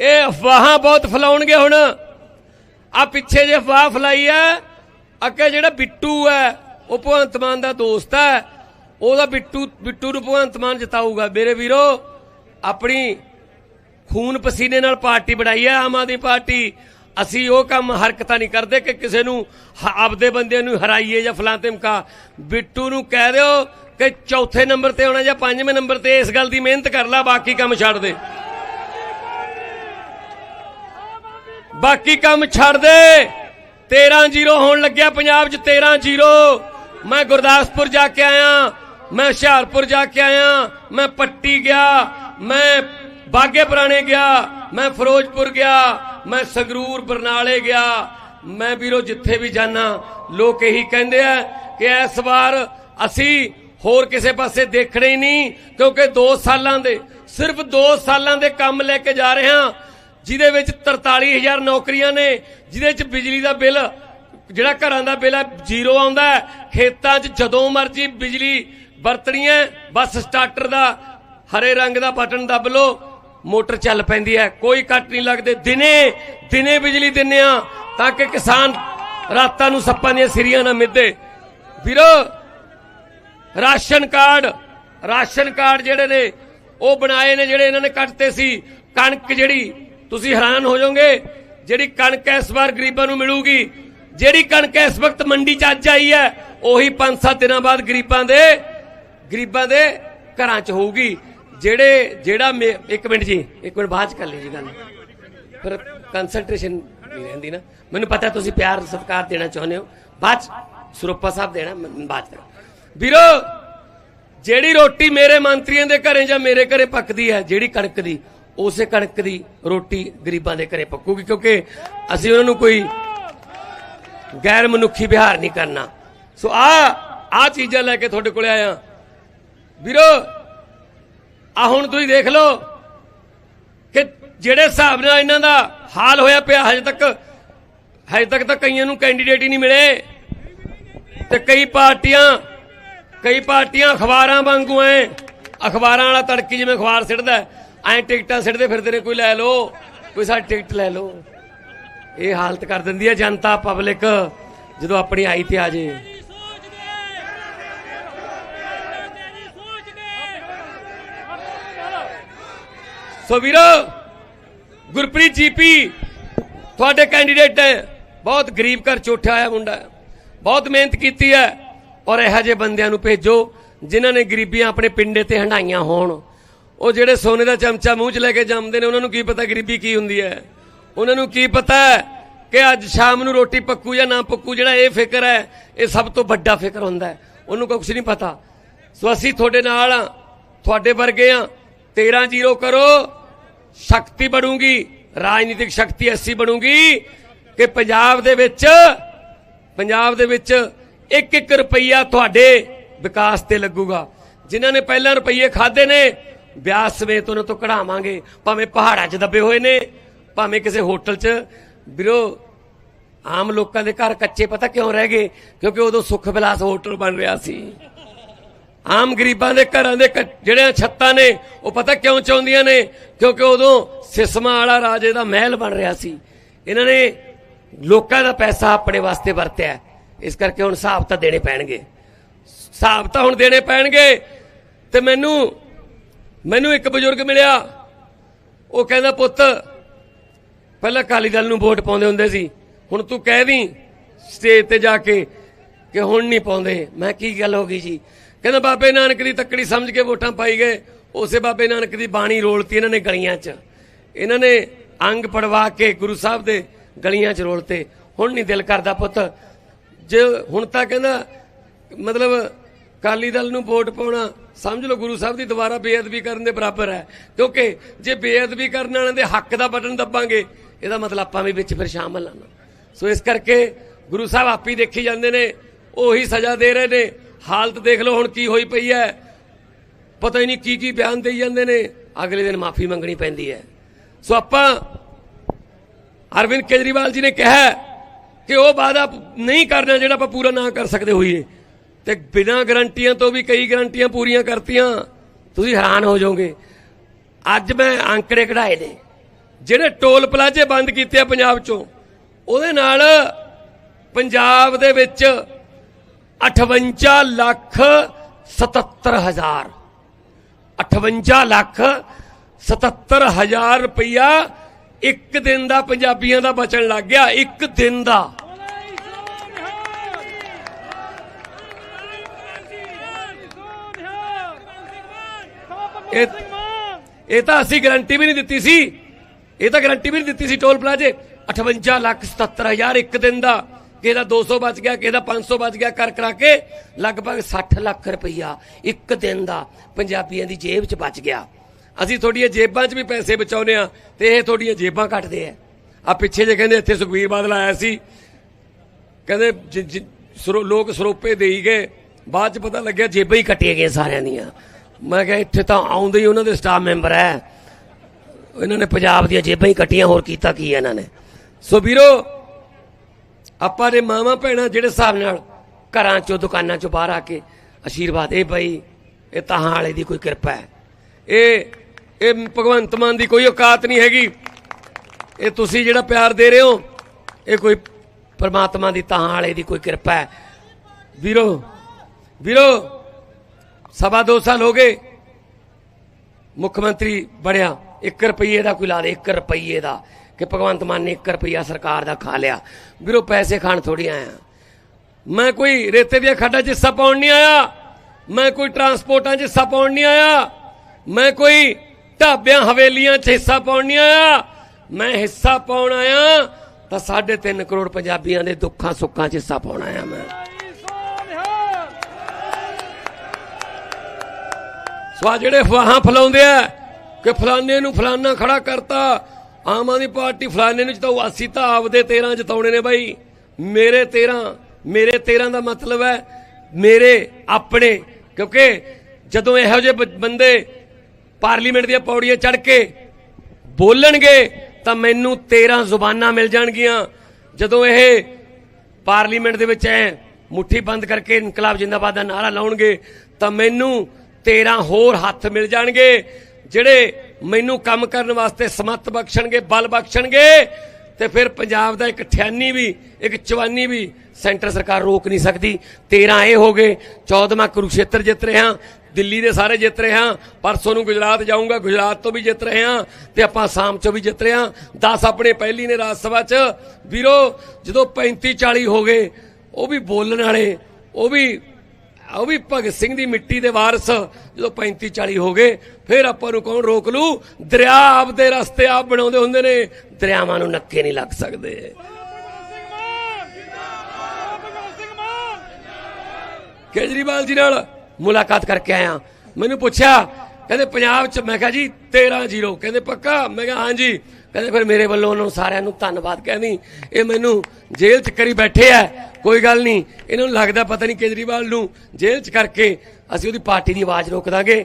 ਇਹ ਅਫਵਾਹਾਂ ਬਹੁਤ ਫੈਲਾਉਣਗੇ ਹੁਣ। ਆ ਪਿੱਛੇ ਜੇ ਅਫਵਾਹ ਫੈਲਾਈ ਹੈ ਅੱਗੇ ਜਿਹੜਾ ਬਿੱਟੂ ਹੈ ਉਹ ਭਗਵੰਤ ਮਾਨ ਦਾ ਦੋਸਤ ਹੈ ਉਹਦਾ ਬਿੱਟੂ ਬਿੱਟੂ ਨੂੰ ਭਗਵੰਤ ਮਾਨ ਜਿਤਾਊਗਾ। ਮੇਰੇ ਵੀਰੋ, ਆਪਣੀ ਖੂਨ ਪਸੀਨੇ ਨਾਲ ਪਾਰਟੀ ਬਣਾਈ ਹੈ ਆਮ ਆਦਮੀ ਪਾਰਟੀ। ਅਸੀਂ ਉਹ ਕੰਮ ਹਰਕਤਾਂ ਨਹੀਂ ਕਰਦੇ ਕਿ ਕਿਸੇ ਨੂੰ ਆਪਦੇ ਬੰਦਿਆਂ ਨੂੰ ਹਰਾਈਏ ਜਾਂ ਫਲਾਂ ਧਮਕਾ ਬਿੱਟੂ ਨੂੰ ਕਹਿ ਦਿਓ ਕਿ ਚੌਥੇ ਨੰਬਰ ਤੇ ਆਉਣਾ ਜਾਂ ਪੰਜਵੇਂ ਨੰਬਰ ਤੇ ਇਸ ਗੱਲ ਦੀ ਮਿਹਨਤ ਕਰ ਲੈ, ਬਾਕੀ ਕੰਮ ਛੱਡ ਦੇ। ਬਾਕੀ ਕੰਮ ਛੱਡ ਦੇ। 13-0 ਹੋਣ ਲੱਗਿਆ, ਪੰਜਾਬ 'ਚ 13-0 ਮੈਂ ਗੁਰਦਾਸਪੁਰ ਜਾ ਕੇ ਆਇਆ, ਮੈਂ ਹੁਸ਼ਿਆਰਪੁਰ ਜਾ ਕੇ ਆਇਆ, ਮੈਂ ਪੱਟੀ ਗਿਆ, ਮੈਂ ਬਾਗੇ ਪੁਰਾਣੇ ਗਿਆ, ਮੈਂ ਫਿਰੋਜ਼ਪੁਰ ਗਿਆ, ਮੈਂ ਸੰਗਰੂਰ, ਬਰਨਾਲੇ ਗਿਆ। ਮੈਂ ਵੀਰੋ, ਜਿੱਥੇ ਵੀ ਜਾਣਾ ਲੋਕ ਇਹੀ ਕਹਿੰਦੇ ਆ ਕਿ ਇਸ ਵਾਰ ਅਸੀਂ ਹੋਰ ਕਿਸੇ ਪਾਸੇ ਦੇਖਣੇ ਹੀ ਨਹੀਂ, ਕਿਉਂਕਿ 2 ਸਾਲਾਂ ਦੇ, ਸਿਰਫ 2 ਸਾਲਾਂ ਦੇ ਕੰਮ ਲੈ ਕੇ ਜਾ ਰਹੇ ਹਾਂ। ਜਿਹਦੇ ਵਿੱਚ 43000 ਨੌਕਰੀਆਂ ਨੇ, ਜਿਹਦੇ ਵਿੱਚ ਬਿਜਲੀ ਦਾ ਬਿੱਲ, ਜਿਹੜਾ ਘਰਾਂ ਦਾ ਬਿੱਲ ਹੈ, ਜ਼ੀਰੋ ਆਉਂਦਾ ਹੈ। ਖੇਤਾਂ 'ਚ ਜਦੋਂ ਮਰਜ਼ੀ ਬਿਜਲੀ ਵਰਤਣੀ ਹੈ, ਬਸ ਸਟਾਰਟਰ ਦਾ ਹਰੇ ਰੰਗ ਦਾ ਬਟਨ ਦੱਬ ਲਓ, ਮੋਟਰ ਚੱਲ ਪੈਂਦੀ ਹੈ। ਕੋਈ ਕੱਟ ਨਹੀਂ ਲੱਗਦੇ। ਦਿਨੇ ਦਿਨੇ ਬਿਜਲੀ ਦਿੰਨੇ ਆ, ਤਾਂ ਕਿ ਕਿਸਾਨ ਰਾਤਾਂ ਨੂੰ ਸੱਪਾਂ ਦੀਆਂ ਸਿਰੀਆਂ ਨਾ ਮਿੱਦੇ ਵੀਰੋ, ਰਾਸ਼ਨ ਕਾਰਡ ਰਾਸ਼ਨ ਕਾਰਡ ਜਿਹੜੇ ਨੇ, ਉਹ ਬਣਾਏ ਨੇ, ਜਿਹੜੇ ਇਹਨਾਂ ਨੇ ਕੱਟਤੇ ਸੀ। ਕਣਕ ਜਿਹੜੀ ਤੁਸੀਂ ਹੈਰਾਨ ਹੋ ਜਾਓਗੇ, ਜਿਹੜੀ ਕਣਕ ਇਸ ਵਾਰ ਗਰੀਬਾਂ ਨੂੰ ਮਿਲੂਗੀ, ਜਿਹੜੀ ਕਣਕ ਇਸ ਵਕਤ ਮੰਡੀ 'ਚ ਅੱਜ ਆਈ ਹੈ, ਉਹੀ 5-7 ਦਿਨਾਂ ਬਾਅਦ ਗਰੀਬਾਂ ਦੇ ਗਰੀਬਾਂ ਦੇ ਘਰਾਂ 'ਚ ਹੋਊਗੀ। ਜਿਹੜੇ, ਜਿਹੜਾ ਇੱਕ ਮਿੰਟ ਜੀ, ਇੱਕ ਮਿੰਟ ਬਾਅਦ 'ਚ ਕਰ ਲਈ ਜੀ ਗੱਲ। ਫਿਰ ਕਨਸੈਂਟਰੇਸ਼ਨ ਨਹੀਂ ਰਹਿੰਦੀ ਨਾ। ਮੈਨੂੰ ਪਤਾ ਤੁਸੀਂ ਪਿਆਰ, ਸਤਿਕਾਰ ਦੇਣਾ ਚਾਹੁੰਦੇ ਹੋ। ਬਾਅਦ 'ਚ ਸਰੂਪਾ ਸਾਹਿਬ ਦੇਣਾ, ਮੈਂ, ਬਾਅਦ ਵੀਰੋ, ਜਿਹੜੀ ਰੋਟੀ ਮੇਰੇ ਮੰਤਰੀਆਂ ਦੇ ਘਰੇ ਜਾਂ ਮੇਰੇ ਘਰੇ ਪੱਕਦੀ ਹੈ, ਜਿਹੜੀ ਕਣਕ ਦੀ ਉਸੇ ਕਣਕ ਦੀ ਰੋਟੀ ਗਰੀਬਾਂ ਦੇ ਘਰੇ ਪੱਕੂਗੀ, ਕਿਉਂਕਿ ਅਸੀਂ ਉਹਨਾਂ ਨੂੰ ਕੋਈ ਗੈਰ ਮਨੁੱਖੀ ਵਿਹਾਰ ਨਹੀਂ ਕਰਨਾ। ਸੋ ਆ ਆ ਚੀਜ਼ਾਂ ਲੈ ਕੇ ਤੁਹਾਡੇ ਕੋਲੇ ਆਇਆ। ਵੀਰੋ, ਆ ਹੁਣ ਤੁਸੀਂ ਦੇਖ ਲਓ ਕਿ ਜਿਹੜੇ ਹਿਸਾਬ ਨਾਲ ਇਹਨਾਂ ਦਾ ਹਾਲ ਹੋਇਆ ਪਿਆ, ਹਜੇ ਤੱਕ ਹਜੇ ਤੱਕ ਤਾਂ ਕਈਆਂ ਨੂੰ ਕੈਂਡੀਡੇਟ ਹੀ ਨਹੀਂ ਮਿਲੇ। ਤੇ ਕਈ ਪਾਰਟੀਆਂ ਕਈ ਪਾਰਟੀਆਂ ਅਖਬਾਰਾਂ ਵਾਂਗੂ ਐ, ਅਖਬਾਰਾਂ ਵਾਲਾ ਤੜਕੀ ਜਿਵੇਂ ਅਖਬਾਰ ਸਿੱਟਦਾ ਐ ਟਿਕਟਾਂ ਸਿੱਟਦੇ ਫਿਰਦੇ ਨੇ, ਕੋਈ ਲੈ ਲਓ, ਕੋਈ ਸਾਡੀ ਟਿਕਟ ਲੈ ਲਓ। ਇਹ ਹਾਲਤ ਕਰ ਦਿੰਦੀ ਹੈ ਜਨਤਾ ਪਬਲਿਕ, ਜਦੋਂ ਆਪਣੀ ਆਈ ਤੇ ਆ ਜੇ। ਸੋ ਵੀਰੋ, ਗੁਰਪ੍ਰੀਤ ਜੀਪੀ ਤੁਹਾਡੇ ਕੈਂਡੀਡੇਟ ਹੈ ਬਹੁਤ ਗਰੀਬ ਘਰ ਚੋਠਿਆ ਆਇਆ ਮੁੰਡਾ ਬਹੁਤ ਮਿਹਨਤ ਕੀਤੀ ਹੈ, ਔਰ ਇਹੋ ਜਿਹੇ ਬੰਦਿਆਂ ਨੂੰ ਭੇਜੋ, ਜਿਨ੍ਹਾਂ ਨੇ ਗਰੀਬੀਆਂ ਆਪਣੇ ਪਿੰਡੇ ਤੇ ਹੰਡਾਈਆਂ ਹੋਣ। ਉਹ ਜਿਹੜੇ ਸੋਨੇ ਦਾ ਚਮਚਾ ਮੂੰਹ 'ਚ ਲੈ ਕੇ ਜੰਮਦੇ ਨੇ, ਉਹਨਾਂ ਨੂੰ ਕੀ ਪਤਾ ਗਰੀਬੀ ਕੀ ਹੁੰਦੀ ਹੈ? ਉਹਨਾਂ ਨੂੰ ਕੀ ਪਤਾ ਹੈ ਕਿ ਅੱਜ ਸ਼ਾਮ ਨੂੰ ਰੋਟੀ ਪੱਕੂ ਜਾਂ ਨਾ ਪੱਕੂ, ਜਿਹੜਾ ਇਹ ਫਿਕਰ ਹੈ, ਇਹ ਸਭ ਤੋਂ ਵੱਡਾ ਫਿਕਰ ਹੁੰਦਾ ਹੈ। ਉਹਨੂੰ ਕੁਝ ਨਹੀਂ ਪਤਾ। ਸੋ ਅਸੀਂ ਤੁਹਾਡੇ ਨਾਲ ਹਾਂ, ਤੁਹਾਡੇ ਵਰਗੇ ਆ 13 ਜ਼ੀਰੋ ਕਰੋ, ਸ਼ਕਤੀ ਬਣੂਗੀ, ਰਾਜਨੀਤਿਕ ਸ਼ਕਤੀ ਐਸੀ ਬਣੂਗੀ ਕਿ ਪੰਜਾਬ ਦੇ ਵਿੱਚ, ਪੰਜਾਬ ਦੇ ਵਿੱਚ ਇੱਕ ਇੱਕ ਰੁਪਈਆ ਤੁਹਾਡੇ ਵਿਕਾਸ ਤੇ ਲੱਗੂਗਾ। ਜਿਨ੍ਹਾਂ ਨੇ ਪਹਿਲਾਂ ਰੁਪਈਏ ਖਾਦੇ ਨੇ ਵਿਆਸ ਸਮੇਤ ਉਹਨਾਂ ਤੋਂ ਕਢਾਵਾਂਗੇ। ਭਾਵੇਂ ਪਹਾੜਾਂ 'ਚ ਦੱਬੇ ਹੋਏ ਨੇ, ਭਾਵੇਂ ਕਿਸੇ ਹੋਟਲ 'ਚ। ਵੀਰੋ, ਆਮ ਲੋਕਾਂ ਦੇ ਘਰ ਕੱਚੇ ਪਤਾ ਕਿਉਂ ਰਹਿ ਗਏ? ਕਿਉਂਕਿ ਉਦੋਂ ਸੁਖ ਵਿਲਾਸ ਹੋਟਲ ਬਣ ਰਿਹਾ ਸੀ। ਆਮ ਗਰੀਬਾਂ ਦੇ ਘਰਾਂ ਦੇ ਜਿਹੜੀਆਂ ਛੱਤਾਂ ਨੇ, ਉਹ ਪਤਾ ਕਿਉਂ ਚਾਹੁੰਦੀਆਂ ਨੇ? ਕਿਉਂਕਿ ਉਦੋਂ ਸਿਸਮਾ ਵਾਲਾ ਰਾਜੇ ਦਾ ਮਹਿਲ ਬਣ ਰਿਹਾ ਸੀ। ਇਹਨਾਂ ਨੇ ਲੋਕਾਂ ਦਾ ਪੈਸਾ ਆਪਣੇ ਵਾਸਤੇ ਵਰਤਿਆ। ਇਸ ਕਰਕੇ ਹੁਣ ਹਿਸਾਬ ਤਾਂ ਦੇਣੇ ਪੈਣਗੇ। ਹਿਸਾਬ ਤਾਂ ਹੁਣ ਦੇਣੇ ਪੈਣਗੇ ਤੇ ਮੈਨੂੰ ਮੈਨੂੰ ਇੱਕ ਬਜ਼ੁਰਗ ਮਿਲਿਆ। ਉਹ ਕਹਿੰਦਾ, ਪੁੱਤ, ਪਹਿਲਾਂ ਅਕਾਲੀ ਦਲ ਨੂੰ ਵੋਟ ਪਾਉਂਦੇ ਹੁੰਦੇ ਸੀ। ਹੁਣ ਤੂੰ ਕਹਿ ਦੀ ਸਟੇਜ ਤੇ ਜਾ ਕੇ ਕਿ ਹੁਣ ਨਹੀਂ ਪਾਉਂਦੇ। ਮੈਂ ਕੀ ਗੱਲ ਹੋ ਗਈ ਜੀ? ਕਹਿੰਦਾ, ਬਾਬੇ ਨਾਨਕ ਦੀ ਤੱਕੜੀ ਸਮਝ ਕੇ ਵੋਟਾਂ ਪਾਈ ਗਏ। ਉਸੇ ਬਾਬੇ ਨਾਨਕ ਦੀ ਬਾਣੀ ਰੋਲਤੀ ਇਹਨਾਂ ਨੇ ਗਲੀਆਂ 'ਚ। ਇਹਨਾਂ ਨੇ ਅੰਗ ਪੜਵਾ ਕੇ ਗੁਰੂ ਸਾਹਿਬ ਦੇ ਗਲੀਆਂ 'ਚ ਰੋਲਤੇ। ਹੁਣ ਨਹੀਂ ਦਿਲ ਕਰਦਾ, ਪੁੱਤ। ਜੇ ਹੁਣ ਤਾਂ ਕਹਿੰਦਾ, ਮਤਲਬ ਅਕਾਲੀ ਦਲ ਨੂੰ ਵੋਟ ਪਾਉਣਾ ਸਮਝ ਲਓ ਗੁਰੂ ਸਾਹਿਬ ਦੀ ਦੁਬਾਰਾ ਬੇਅਦਬੀ ਕਰਨ ਦੇ ਬਰਾਬਰ ਹੈ। ਕਿਉਂਕਿ ਜੇ ਬੇਅਦਬੀ ਕਰਨ ਵਾਲਿਆਂ ਦੇ ਹੱਕ ਦਾ ਬਟਨ ਦੱਬਾਂਗੇ, ਇਹਦਾ ਮਤਲਬ ਆਪਾਂ ਵੀ ਵਿੱਚ ਫਿਰ ਸ਼ਾਮਲ ਹਾਂ ਸੋ ਇਸ ਕਰਕੇ ਗੁਰੂ ਸਾਹਿਬ ਆਪ ਹੀ ਦੇਖੀ ਜਾਂਦੇ ਨੇ, ਉਹੀ ਸਜ਼ਾ ਦੇ ਰਹੇ ਨੇ। ਹਾਲਤ ਦੇਖ ਲਓ ਹੁਣ ਕੀ ਹੋਈ ਪਈ ਹੈ। ਪਤਾ ਹੀ ਨਹੀਂ ਕੀ ਕੀ ਬਿਆਨ ਦੇਈ ਜਾਂਦੇ ਨੇ। ਅਗਲੇ ਦਿਨ ਮਾਫੀ ਮੰਗਣੀ ਪੈਂਦੀ ਹੈ। ਸੋ ਆਪਾਂ ਅਰਵਿੰਦ ਕੇਜਰੀਵਾਲ ਜੀ ਨੇ ਕਿਹਾ ਕਿ ਉਹ ਵਾਅਦਾ ਨਹੀਂ ਕਰਨਾ ਜਿਹੜਾ ਆਪਾਂ ਪੂਰਾ ਨਾ ਕਰ ਸਕਦੇ ਹੋਈਏ। ਤੇ ਬਿਨਾਂ ਗਰੰਟੀਆਂ ਤੋਂ ਵੀ ਕਈ ਗਰੰਟੀਆਂ ਪੂਰੀਆਂ ਕਰਤੀਆਂ, ਤੁਸੀਂ ਹੈਰਾਨ ਹੋ ਜਾਓਗੇ। ਅੱਜ ਮੈਂ ਅੰਕੜੇ ਕਢਾਏ ਨੇ, ਜਿਹੜੇ ਟੋਲ ਪਲਾਜ਼ੇ ਬੰਦ ਕੀਤੇ ਆ ਪੰਜਾਬ ਚੋਂ, ਉਹਦੇ ਨਾਲ ਪੰਜਾਬ ਦੇ ਵਿੱਚ 58 ਲੱਖ 77 ਹਜ਼ਾਰ 58 ਲੱਖ 77 ਹਜ਼ਾਰ ਰੁਪਇਆ ਇੱਕ ਦਿਨ ਦਾ ਪੰਜਾਬੀਆਂ ਦਾ ਬਚਣ ਲੱਗ ਗਿਆ, ਇੱਕ ਦਿਨ ਦਾ। ਇਹ ਇਹ ਤਾਂ ਅਸੀਂ ਗਾਰੰਟੀ ਵੀ ਨਹੀਂ ਦਿੱਤੀ ਸੀ। ਇਹ ਤਾਂ ਗਾਰੰਟੀ ਵੀ ਨਹੀਂ ਦਿੱਤੀ ਸੀ ਟੋਲ ਪਲਾਜ਼ੇ। 58 ਲੱਖ 77 ਹਜ਼ਾਰ ਇੱਕ ਦਿਨ ਦਾ। ਕਿਸੇ ਦਾ 200 ਬਚ ਗਿਆ ਕਿਸੇ ਦਾ 500 ਬਚ ਗਿਆ ਕਰ ਕਰਾ ਕੇ, ਲਗਭਗ 60 ਲੱਖ ਰੁਪਈਆ ਇੱਕ ਦਿਨ ਦਾ ਪੰਜਾਬੀਆਂ ਦੀ ਜੇਬ 'ਚ ਬਚ ਗਿਆ। ਅਸੀਂ ਤੁਹਾਡੀਆਂ ਜੇਬਾਂ 'ਚ ਵੀ ਪੈਸੇ ਬਚਾਉਨੇ ਆ ਤੇ ਇਹ ਤੁਹਾਡੀਆਂ ਜੇਬਾਂ ਕੱਟਦੇ ਆ। ਆ ਪਿੱਛੇ ਜੇ ਕਹਿੰਦੇ ਇੱਥੇ ਸੁਖਬੀਰ ਬਾਦਲ ਆਇਆ ਸੀ। ਕਹਿੰਦੇ ਸਰੋ- ਲੋਕ ਸਰੋਪੇ ਦੇਈ ਗਏ। ਬਾਅਦ 'ਚ ਪਤਾ ਲੱਗਿਆ ਜੇਬਾਂ ਹੀ ਕੱਟੀਆਂ ਗਈਆਂ ਸਾਰਿਆਂ ਦੀਆਂ। ਮੈਂ ਕਿਹਾ ਇੱਥੇ ਤਾਂ ਆਉਂਦੇ ਹੀ ਉਹਨਾਂ ਦੇ ਸਟਾਫ ਮੈਂਬਰ ਹੈ ਇਹਨਾਂ ਨੇ ਪੰਜਾਬ ਦੀਆਂ ਜੇਬਾਂ ਹੀ ਕੱਟੀਆਂ, ਹੋਰ ਕੀਤਾ ਕੀ ਹੈ ਇਹਨਾਂ ਨੇ? ਸੋ ਵੀਰੋ, ਆਪਾਂ ਦੇ ਮਾਵਾਂ ਭੈਣਾਂ ਜਿਹੜੇ ਹਿਸਾਬ ਨਾਲ ਘਰਾਂ ਚੋਂ, ਦੁਕਾਨਾਂ ਚੋਂ ਬਾਹਰ ਆ ਕੇ ਆਸ਼ੀਰਵਾਦ, ਇਹ ਬਈ, ਇਹ ਤਾਹਾਂ ਵਾਲੇ ਦੀ ਕੋਈ ਕਿਰਪਾ ਹੈ ਇਹ ਇਹ ਭਗਵੰਤ ਮਾਨ ਦੀ ਕੋਈ ਔਕਾਤ ਨਹੀਂ ਹੈਗੀ। ਇਹ ਤੁਸੀਂ ਜਿਹੜਾ ਪਿਆਰ ਦੇ ਰਹੇ ਹੋ, ਇਹ ਕੋਈ ਪਰਮਾਤਮਾ ਦੀ ਤਾਹਾਂ ਵਾਲੇ ਦੀ ਕੋਈ ਕਿਰਪਾ ਹੈ ਵੀਰੋ ਵੀਰੋ ਸਵਾ ਦੋ ਸਾਲ ਹੋ ਗਏ। ਮੁੱਖ ਮੰਤਰੀ ਬਣਿਆ। 1 ਰੁਪਈਏ ਦਾ ਕੋਈ ਲਾ ਦੇ 1 ਰੁਪਈਏ ਦਾ। ਕਿ ਭਗਵੰਤ ਮਾਨ ਨੇ 1 ਰੁਪਈਆ ਸਰਕਾਰ ਦਾ ਖਾ ਲਿਆ। ਵੀਰੋ, ਪੈਸੇ ਖਾਣ ਥੋੜੀ ਆਇਆ। ਮੈਂ ਕੋਈ ਰੇਤੇ ਦੀਆਂ ਖੱਡਾਂ 'ਚ ਹਿੱਸਾ ਪਾਉਣ ਨਹੀਂ ਆਇਆ। ਮੈਂ ਕੋਈ ਟਰਾਂਸਪੋਰਟਾਂ 'ਚ ਹਿੱਸਾ ਪਾਉਣ ਨਹੀਂ ਆਇਆ। ਮੈਂ ਕੋਈ ਢਾਬਿਆਂ, ਹਵੇਲੀਆਂ 'ਚ ਹਿੱਸਾ ਪਾਉਣ ਨਹੀਂ ਆਇਆ। ਮੈਂ ਹਿੱਸਾ ਪਾਉਣ ਆਇਆ ਤਾਂ 3.5 ਕਰੋੜ ਪੰਜਾਬੀਆਂ ਦੇ ਦੁੱਖਾਂ ਸੁੱਖਾਂ 'ਚ ਹਿੱਸਾ ਪਾਉਣ ਆਇਆ ਮੈਂ। ਸਵਾ ਜਿਹੜੇ ਅਫਵਾਹਾਂ ਫਲਾਉਂਦੇ ਆ, ਕਿ ਫਲਾਣੇ ਨੂੰ ਫਲਾਨਾ ਖੜਾ ਕਰਤਾ, ਆਮ ਆਦਮੀ ਪਾਰਟੀ ਫਲਾਣੇ ਨੂੰ ਜਿਤਾਉ ਅਸੀਂ ਤਾਂ ਆਪਦੇ 13 ਜਿਤਾਉਣੇ ਨੇ ਬਾਈ। ਮੇਰੇ 13 ਮੇਰੇ 13 ਦਾ ਮਤਲਬ ਹੈ ਮੇਰੇ, ਆਪਣੇ। ਕਿਉਂਕਿ ਜਦੋਂ ਇਹੋ ਜਿਹੇ ਬੰਦੇ ਪਾਰਲੀਮੈਂਟ ਦੀਆਂ ਪੌੜੀਆਂ ਚੜ ਕੇ ਬੋਲਣਗੇ, ਤਾਂ ਮੈਨੂੰ 13 ਜ਼ੁਬਾਨਾਂ ਮਿਲ ਜਾਣਗੀਆਂ। ਜਦੋਂ ਇਹ ਪਾਰਲੀਮੈਂਟ ਦੇ ਵਿੱਚ ਐ ਮੁੱਠੀ ਬੰਦ ਕਰਕੇ ਇਨਕਲਾਬ ਜਿੰਦਾਬਾਦ ਦਾ ਨਾਰਾ ਲਾਉਣਗੇ, ਤਾਂ ਮੈਨੂੰ 13 ਹੋਰ ਹੱਥ ਮਿਲ ਜਾਣਗੇ, ਜਿਹੜੇ ਮੈਨੂੰ ਕੰਮ ਕਰਨ ਵਾਸਤੇ ਸਮੱਤ ਬਖਸ਼ਣਗੇ, ਬਲ ਬਖਸ਼ਣਗੇ, ਤੇ ਫਿਰ ਪੰਜਾਬ ਦਾ ਇੱਕ 98 ਵੀ, ਇੱਕ 54 ਵੀ ਸੈਂਟਰ ਸਰਕਾਰ ਰੋਕ ਨਹੀਂ ਸਕਦੀ। 13 ਇਹ ਹੋ ਗਏ 14ਵਾਂ ਕੁਰੂਕਸ਼ੇਤਰ ਜਿੱਤ ਰਹੇ ਹਾਂ, ਦਿੱਲੀ ਦੇ ਸਾਰੇ ਜਿੱਤ ਰਹੇ ਹਾਂ, ਪਰਸੋਂ ਨੂੰ ਗੁਜਰਾਤ ਜਾਊਂਗਾ, ਗੁਜਰਾਤ ਤੋਂ ਵੀ ਜਿੱਤ ਰਹੇ ਹਾਂ, ਤੇ ਆਪਾਂ ਆਸਾਮ ਚੋਂ ਵੀ ਜਿੱਤ ਰਹੇ ਹਾਂ। 10 ਆਪਣੇ ਪਹਿਲੀ ਨੇ ਰਾਜ ਸਭਾ 'ਚ। ਵੀਰੋ, ਜਦੋਂ 35 40 ਹੋ ਗਏ, ਉਹ ਵੀ ਬੋਲਣ ਵਾਲੇ, ਉਹ ਵੀ ਉਹ ਵੀ ਭਗਤ ਸਿੰਘ ਦੀ ਮਿੱਟੀ ਦੇ ਵਾਰਸ ਜਦੋਂ 35 40 ਹੋ ਗਏ, ਫਿਰ ਆਪਾਂ ਨੂੰ ਕੌਣ ਰੋਕ ਲੂ? ਦਰਿਆ ਆਪਦੇ ਰਸਤੇ ਆਪ ਬਣਾਉਂਦੇ ਹੁੰਦੇ ਨੇ, ਦਰਿਆਵਾਂ ਨੂੰ ਨੱਕੇ ਨਹੀਂ ਲੱਗ ਸਕਦੇ। ਕੇਜਰੀਵਾਲ ਜੀ ਨਾਲ ਮੁਲਾਕਾਤ ਕਰਕੇ ਆਇਆ ਮੈਨੂੰ ਪੁੱਛਿਆ, ਕਹਿੰਦੇ ਪੰਜਾਬ ਚ, ਮੈਂ ਕਿਹਾ ਜੀ 13 ਜ਼ੀਰੋ। ਕਹਿੰਦੇ ਪੱਕਾ? ਮੈਂ ਕਿਹਾ, ਹਾਂਜੀ। ਕਹਿੰਦੇ ਫਿਰ ਮੇਰੇ ਵੱਲੋਂ ਉਹਨਾਂ ਨੂੰ ਸਾਰਿਆਂ ਨੂੰ ਧੰਨਵਾਦ ਕਹਿੰਦੀ, ਇਹ ਮੈਨੂੰ ਜੇਲ੍ਹ ਚ ਕਰੀ ਬੈਠੇ ਆ, ਕੋਈ ਗੱਲ ਨਹੀਂ। ਇਹਨਾਂ ਨੂੰ ਲੱਗਦਾ ਪਤਾ ਨਹੀਂ ਕੇਜਰੀਵਾਲ ਨੂੰ ਜੇਲ੍ਹ ਚ ਕਰਕੇ ਅਸੀਂ ਉਹਦੀ ਪਾਰਟੀ ਦੀ ਆਵਾਜ਼ ਰੋਕ ਦਾਂਗੇ।